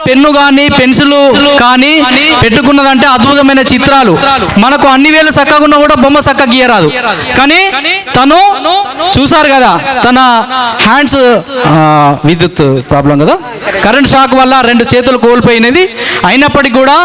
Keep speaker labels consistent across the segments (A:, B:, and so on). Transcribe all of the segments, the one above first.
A: Pen కానీ pencil కానీ పెట్టుకున్నదంటే అద్భుతమైన చిత్రాలు. మనకు అన్ని వేలు చక్కగా కూడా బొమ్మ చక్క గీయరాదు. కానీ తను చూసారు కదా తన హ్యాండ్స్ విద్యుత్ ప్రాబ్లం కదా? కరెంట్ షాక్ వల్ల రెండు చేతులు కోల్పోయినది. అయినప్పటికీ కూడా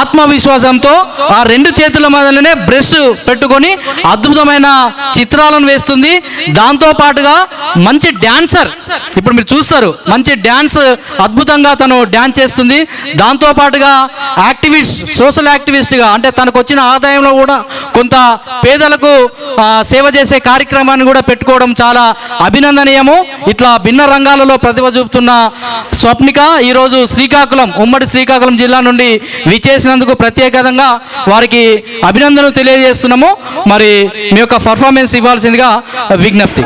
A: ఆత్మవిశ్వాసంతో ఆ రెండు చేతుల మొదలనే బ్రష్ పెట్టుకొని అద్భుతమైన చిత్రాలను వేస్తుంది. దాంతో పాటుగా మంచి డాన్సర్. ఇప్పుడు మీరు చూస్తారు మంచి డాన్స్ అద్భుతంగా తను డ్యాన్స్ చేస్తుంది. దాంతో పాటుగా యాక్టివిస్ట్ సోషల్ యాక్టివిస్ట్గా అంటే తనకు వచ్చిన ఆదాయంలో కూడా కొంత పేదలకు సేవ చేసే కార్యక్రమాన్ని కూడా పెట్టుకోవడం చాలా అభినందనీయము. ఇట్లా భిన్న రంగాలలో ప్రతిభ చూపుతున్న స్వప్నిక ఈరోజు శ్రీకాకుళం ఉమ్మడి శ్రీకాకుళం జిల్లా నుండి విచ్చేసినందుకు ప్రత్యేకంగా వారికి అభినందనలు తెలియజేస్తున్నాము. మరి మీ యొక్క పర్ఫార్మెన్స్ ఇవ్వాల్సిందిగా విజ్ఞప్తి.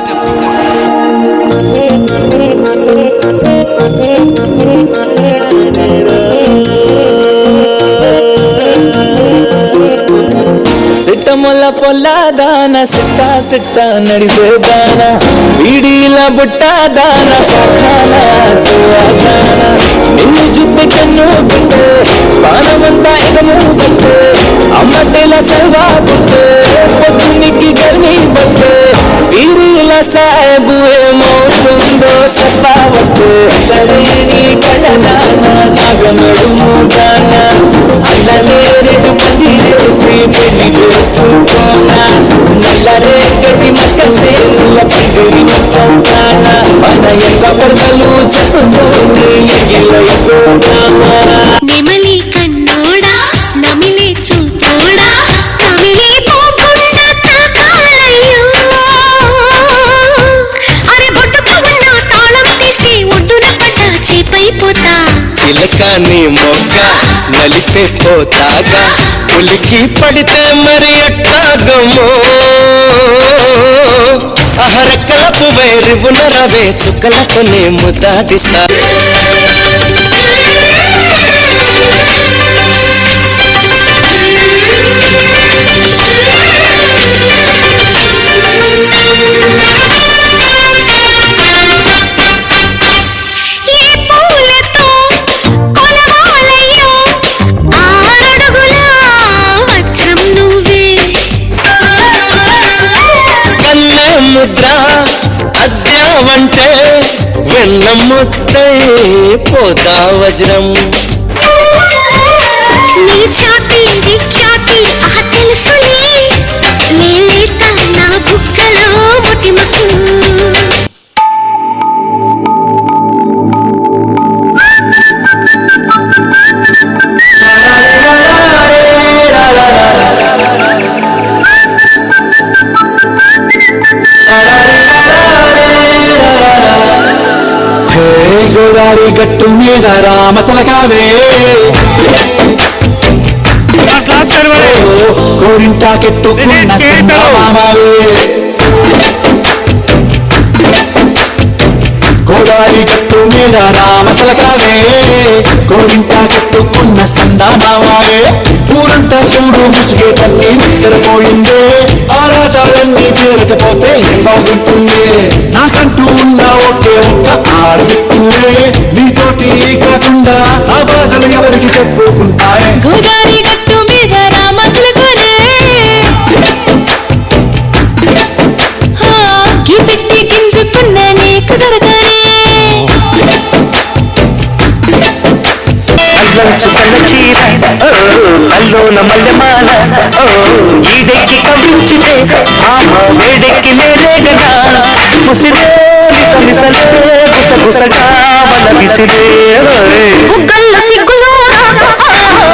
B: దాన సిట్టా సిట్టా నడిసే దాన. బీడీల బుట్ట దాన దాన. నిన్ను జుద్ది కన్ను బిట్టే పానమంతా ఎగము బిట్టే అమ్మటెల సల్వా బుట్టే పొద్దునికి గర్మి బట్టే పీరీల సాహెబు ఏమవుతుందో చెప్పవట్టే తరేని కళ్ళదాన నాగమడుము దాన అల్లనే రెండు మంది చేసి పెళ్ళి చేసుకోన నల్ల రేగటి మక్క సేనుల పందిరి సౌకాన మన యొక్క పడకలు చెప్పుతోంది నలిపే పోతాగా? ఉలికి పడితే మరి ఎట్టాగమో? అహరకలపు వైరువున రవే చుక్కలతోనే ముద్దాడిస్తా వెన్న పోతా వజ్రం.
C: నీ ఛాతి నీ విఖ్యాతి
D: ఆ తెలుసులే. గట్టు మీద రామసలకావే కోరింటా కెట్టుకున్న మామావే. గోదావరి గట్టు మీద రామసలకావే కోరింటా కెట్టుకున్న సందామావే ఊరంతా చూడు ముసుగే తల్లి నిద్రపోయిందే ఆరాటాలన్నీ తీరకపోతే ఏం బాగుంటుంది? నాకంటూ ఉన్న ఒకే ఒక్క ఆడదిక్కువే నా ఎవరికి చెప్పుకుంటాయే
C: గోదారి గట్టు మీద రామసులకునే పెట్టి గింజుకున్న నీకు దొరకనే.
E: అల్లంచు కళ్ళ చీర ఓ అల్లోన మల్లెమాల ఓ ఈడెక్కి కవించితే ఆహా వేడెక్కి నేరేగనా ముసిరే మిస మిసలే గుస గుసగా వల విసిరే ఓయ్.
C: బుగ్గల్ల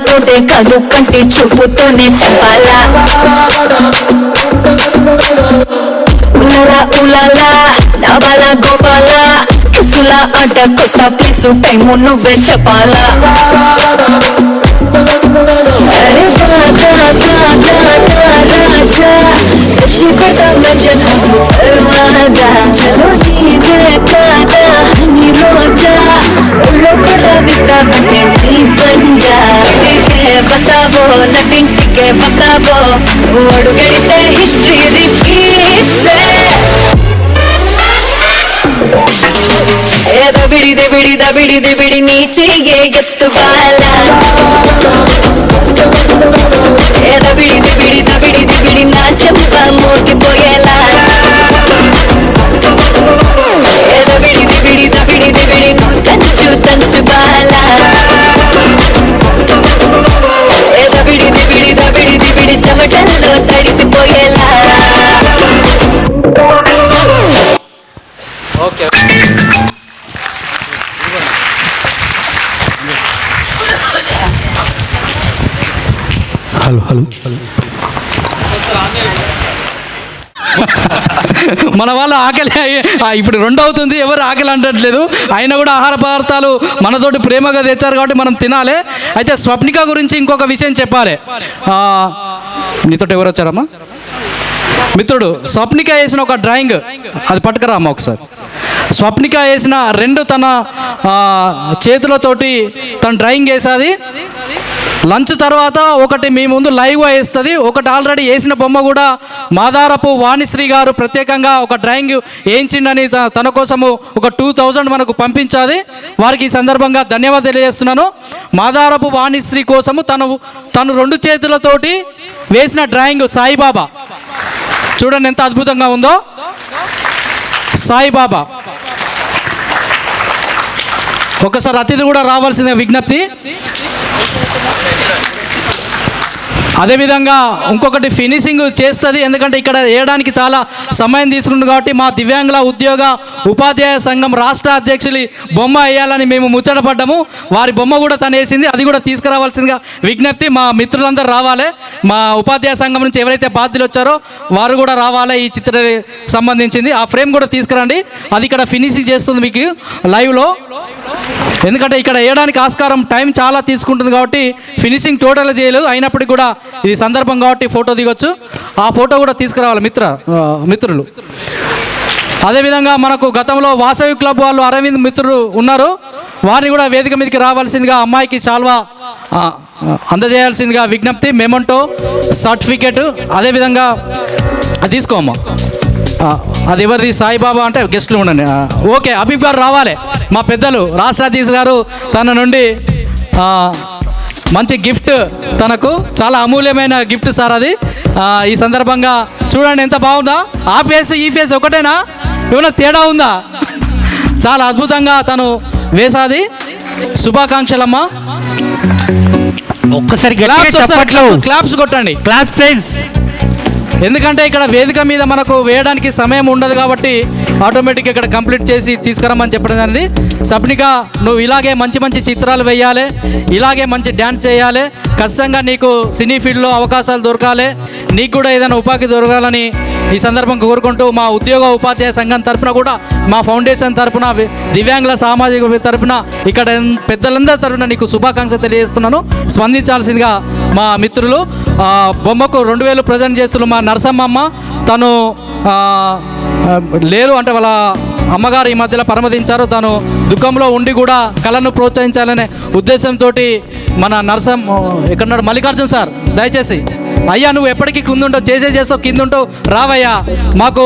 F: కళ్ళతోటే కాదు కంటి చూపుతోనే చెప్పాలా? ఉలలా ఉలలా నాబాల గోపాలా కిసులా అడ్డకొస్తా ప్లీజ్ టైము నువ్వే చెప్పాలా? రాజా చలో నీ దేఖా रोजा उड़ो बड़ा बिता बने नी पंजा टिके बस्तावो नटिन टिके बस्तावो ओडु गणिते हिस्ट्री रिपीट्स ಏದ ಬಿಡಿದೆ ಬಿಡಿದ ಬಿಡಿದೆ ಬಿಡಿ ನೀಚೆಗೆ ಎತ್ತು ಬಾಲ ಏದ ಬಿಡಿದೆ ಬಿಡಿದ ಬಿಡಿದೆ ಬಿಡಿ ನಾ ಚಂಪ
A: ಮೋಗಿ ಪೊಯಲ మన వాళ్ళ ఆకలి ఇప్పుడు రెండు అవుతుంది ఎవరు ఆకలి అంటట్లేదు. అయినా కూడా ఆహార పదార్థాలు మనతోటి ప్రేమగా తెచ్చారు కాబట్టి మనం తినాలి. అయితే స్వప్నిక గురించి ఇంకొక విషయం చెప్పాలి. ఆ, నీతోటి ఎవరు వచ్చారమ్మా? మిత్రుడు స్వప్నిక వేసిన ఒక డ్రాయింగ్ అది పట్టుకురా అమ్మ ఒకసారి. స్వప్నిక వేసిన రెండు తన చేతులతోటి తన డ్రాయింగ్ వేసాది లంచ్ తర్వాత ఒకటి మీ ముందు లైవ్గా వేస్తుంది. ఒకటి ఆల్రెడీ వేసిన బొమ్మ కూడా మాదారపు వాణిశ్రీ గారు ప్రత్యేకంగా ఒక డ్రాయింగ్ వేయించిండని తన కోసము ఒక టూ థౌజండ్ మనకు పంపించాది. వారికి ఈ సందర్భంగా ధన్యవాదాలు తెలియజేస్తున్నాను. మాదారపు వాణిశ్రీ కోసము తను తను రెండు చేతులతోటి వేసిన డ్రాయింగ్ సాయిబాబా. చూడండి ఎంత అద్భుతంగా ఉందో. సాయిబాబా. ఒకసారి అతిథి కూడా రావాల్సిన విజ్ఞప్తి. అదేవిధంగా ఇంకొకటి ఫినిషింగ్ చేస్తుంది ఎందుకంటే ఇక్కడ వేయడానికి చాలా సమయం తీసుకుంటుంది కాబట్టి మా దివ్యాంగుల ఉద్యోగ ఉపాధ్యాయ సంఘం రాష్ట్ర అధ్యక్షులు బొమ్మ వేయాలని మేము ముచ్చటపడ్డాము వారి బొమ్మ కూడా తను వేసింది. అది కూడా తీసుకురావాల్సిందిగా విజ్ఞప్తి మా మిత్రులందరూ రావాలి. మా ఉపాధ్యాయ సంఘం నుంచి ఎవరైతే బాధ్యులు వచ్చారో వారు కూడా రావాలి ఈ చిత్ర సంబంధించింది. ఆ ఫ్రేమ్ కూడా తీసుకురండి. అది ఇక్కడ ఫినిషింగ్ చేస్తుంది మీకు లైవ్లో. ఎందుకంటే ఇక్కడ వేయడానికి ఆస్కారం టైం చాలా తీసుకుంటుంది కాబట్టి ఫినిషింగ్ టోటల్ చేయలేదు. అయినప్పటికీ కూడా ఇది సందర్భం కాబట్టి ఫోటో దిగొచ్చు. ఆ ఫోటో కూడా తీసుకురావాలి మిత్ర మిత్రులు. అదేవిధంగా మనకు గతంలో వాసవి క్లబ్ వాళ్ళు అరవింద్ మిత్రులు ఉన్నారు. వారిని కూడా వేదిక మీదకి రావాల్సిందిగా అమ్మాయికి చాల్వా అందజేయాల్సిందిగా విజ్ఞప్తి. మెమంటో సర్టిఫికేట్ అదేవిధంగా అది అది ఎవరిది? సాయిబాబా అంటే గెస్ట్లు ఉండండి. ఓకే అబీబ్ గారు రావాలి. మా పెద్దలు రాష్ట్ర గారు తన నుండి మంచి గిఫ్ట్ తనకు చాలా అమూల్యమైన గిఫ్ట్ సార్ అది. ఈ సందర్భంగా చూడండి ఎంత బాగుందా. ఆ ఫేస్ ఈ ఫేస్ ఒకటేనా? ఏమైనా తేడా ఉందా? చాలా అద్భుతంగా తను వేసాది. శుభాకాంక్షలమ్మా.
G: ఒక్కసారి
A: క్లాప్స్ క్లాప్స్ కొట్టండి.
G: క్లాస్ ప్రైజ్
A: ఎందుకంటే ఇక్కడ వేదిక మీద మనకు వేయడానికి సమయం ఉండదు కాబట్టి ఆటోమేటిక్గా ఇక్కడ కంప్లీట్ చేసి తీసుకురమ్మని చెప్పడం అనేది సప్నిగా నువ్వు ఇలాగే మంచి మంచి చిత్రాలు వేయాలి ఇలాగే మంచి డ్యాన్స్ చేయాలి. ఖచ్చితంగా నీకు సినీ ఫీల్డ్లో అవకాశాలు దొరకాలి. నీకు కూడా ఏదైనా ఉపాధి దొరకాలని ఈ సందర్భం కోరుకుంటూ మా ఉద్యోగ ఉపాధ్యాయ సంఘం తరఫున కూడా మా ఫౌండేషన్ తరపున దివ్యాంగుల సామాజిక తరఫున ఇక్కడ పెద్దలందరి తరపున నీకు శుభాకాంక్ష తెలియజేస్తున్నాను. స్పందించాల్సిందిగా మా మిత్రులు బొమ్మకు రెండు వేలు ప్రజెంట్ చేస్తున్న మా నరసమ్మమ్మ తను లేరు అంటే వాళ్ళ అమ్మగారు ఈ మధ్యలో పరమదించారు. తను దుఃఖంలో ఉండి కూడా కళను ప్రోత్సహించాలనే ఉద్దేశంతో మన నరసం ఎక్కడున్నాడు? మల్లికార్జున్ సార్ దయచేసి. అయ్యా నువ్వు ఎప్పటికీ కిందుంటావు చేసే చేస్తావు కిందుంటావు. రావయ్యా మాకు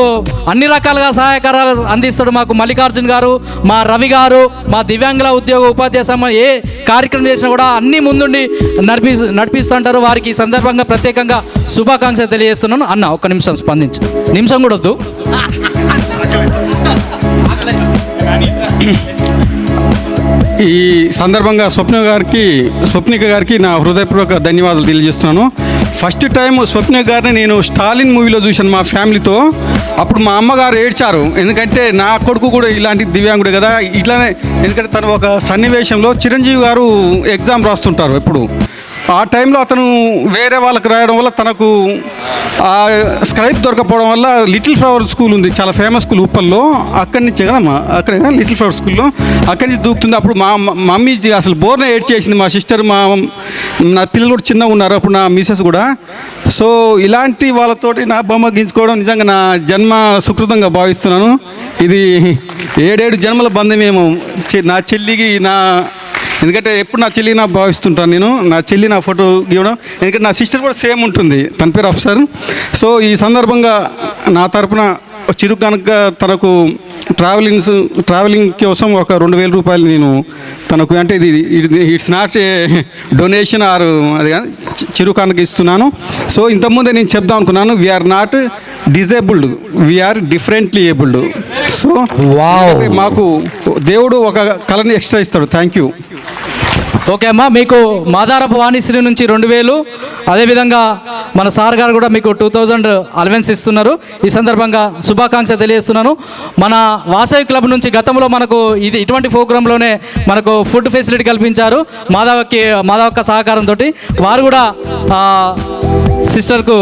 A: అన్ని రకాలుగా సహాయకారాలు అందిస్తాడు మాకు మల్లికార్జున్ గారు మా రవి గారు మా దివ్యాంగుల ఉద్యోగ ఉపాధ్యాయ సంఘం ఏ కార్యక్రమం చేసినా కూడా అన్ని ముందుండి నడిపి నడిపిస్తుంటారు. వారికి ఈ సందర్భంగా ప్రత్యేకంగా శుభాకాంక్షలు తెలియజేస్తున్నాను. అన్న ఒక్క నిమిషం స్పందించు. నిమిషం కూడా వద్దు.
H: ఈ సందర్భంగా స్వప్న గారికి స్వప్నిక గారికి నా హృదయపూర్వక ధన్యవాదాలు తెలియజేస్తున్నాను.
G: ఫస్ట్ టైం స్వప్న గారిని నేను స్టాలిన్ మూవీలో చూశాను మా ఫ్యామిలీతో. అప్పుడు మా అమ్మగారు ఏడ్చారు. ఎందుకంటే నా కొడుకు కూడా ఇలాంటి దివ్యాంగుడే కదా. ఇట్లానే ఎందుకంటే తను ఒక సన్నివేశంలో చిరంజీవి గారు ఎగ్జామ్ రాస్తుంటారు ఎప్పుడు. ఆ టైంలో అతను వేరే వాళ్ళకి రాయడం వల్ల తనకు ఆ స్క్రైప్ దొరకపోవడం వల్ల లిటిల్ ఫ్లవర్ స్కూల్ ఉంది చాలా ఫేమస్ స్కూల్ ఉప్పల్లో. అక్కడి నుంచి కదమ్మా? అక్కడ లిటిల్ ఫ్లవర్ స్కూల్లో? అక్కడి నుంచి దూకుతుంది. అప్పుడు మా మమ్మీ అసలు బోర్నే ఏడ్ చేసింది మా సిస్టర్ మా నా పిల్లలు కూడా చిన్నగా ఉన్నారు అప్పుడు నా మిసెస్ కూడా. సో ఇలాంటి వాళ్ళతోటి నా బొమ్మ గీంచుకోవడం నిజంగా నా జన్మ సుకృతంగా భావిస్తున్నాను. ఇది ఏడేడు జన్మల బంధమేమో. చె- నా చెల్లికి నా ఎందుకంటే ఎప్పుడు నా చెల్లి నా భావిస్తుంటాను నేను. నా చెల్లి నా ఫోటో గీయడం. ఎందుకంటే నా సిస్టర్ కూడా సేమ్ ఉంటుంది. తన పేరు అఫ్సర్ సో ఈ సందర్భంగా నా తరపున చిరు కనుక తనకు ట్రావెలింగ్స్ ట్రావెలింగ్ కోసం ఒక రెండు వేల రూపాయలు నేను తనకు అంటే ఇది it's not a donation or అది కాదు, చి- చిరు కనుక ఇస్తున్నాను. సో ఇంతకుముందే నేను చెప్దాం అనుకున్నాను we are not disabled we are differently abled so మాకు దేవుడు ఒక కళని ఎక్స్ట్రా ఇస్తాడు. థ్యాంక్ యూ
A: ఓకే అమ్మా మీకు మాదారపు వాణిశ్రీ నుంచి రెండు వేలు. అదేవిధంగా మన సార్ గారు కూడా మీకు టూ థౌజండ్ అలవెన్స్ ఇస్తున్నారు. ఈ సందర్భంగా శుభాకాంక్ష తెలియజేస్తున్నాను. మన వాసవి క్లబ్ నుంచి గతంలో మనకు ఇది ఇటువంటి ప్రోగ్రాంలోనే మనకు ఫుడ్ ఫెసిలిటీ కల్పించారు. మాధవకి మాధవక్క సహకారంతో వారు కూడా సిస్టర్కు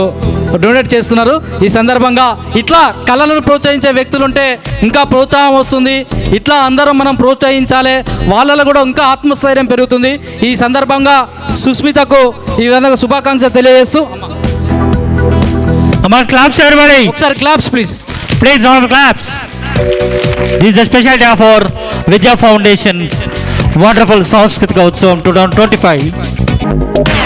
A: డొనేట్ చేస్తున్నారు ఈ సందర్భంగా ఇట్లా కళలను ప్రోత్సహించే వ్యక్తులు ఉంటే ఇంకా ప్రోత్సాహం వస్తుంది ఇట్లా అందరం మనం ప్రోత్సహించాలి వాళ్ళలో కూడా ఇంకా ఆత్మస్థైర్యం పెరుగుతుంది ఈ సందర్భంగా సుస్మితకు ఈ విధంగా శుభాకాంక్ష తెలియజేస్తూ
H: claps everybody.
A: ఒకసారి claps please
H: Please round of claps. This is a special day for Vidya Foundation. Wonderful Sanskritika Utsavam 2025.